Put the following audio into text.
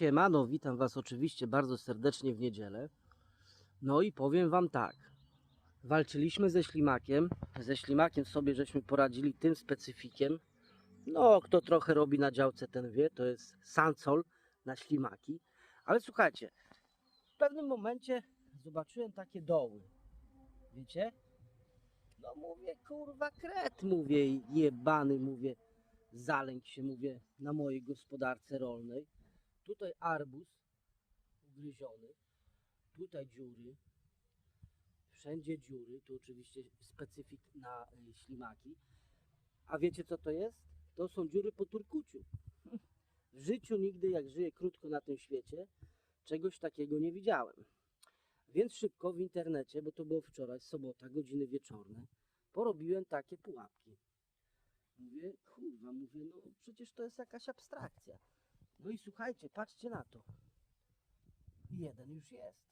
Siemano, witam Was oczywiście bardzo serdecznie w niedzielę. No i powiem Wam tak. Walczyliśmy ze ślimakiem. Ze ślimakiem sobie żeśmy poradzili tym specyfikiem. No, kto trochę robi na działce, ten wie. To jest sansol na ślimaki. Ale słuchajcie, w pewnym momencie zobaczyłem takie doły. Wiecie? No mówię, kurwa kret, mówię, jebany, mówię, zalęk się, mówię, na mojej gospodarce rolnej. Tutaj arbuz ugryziony, tutaj dziury, wszędzie dziury, tu oczywiście specyfik na y, ślimaki. A wiecie co to jest? To są dziury po turkuciu. W życiu nigdy, jak żyję krótko na tym świecie, czegoś takiego nie widziałem. Więc szybko w internecie, bo to było wczoraj, sobota, godziny wieczorne, porobiłem takie pułapki. Mówię, kurwa, mówię, no przecież to jest jakaś abstrakcja. No i słuchajcie, patrzcie na to. Jeden już jest.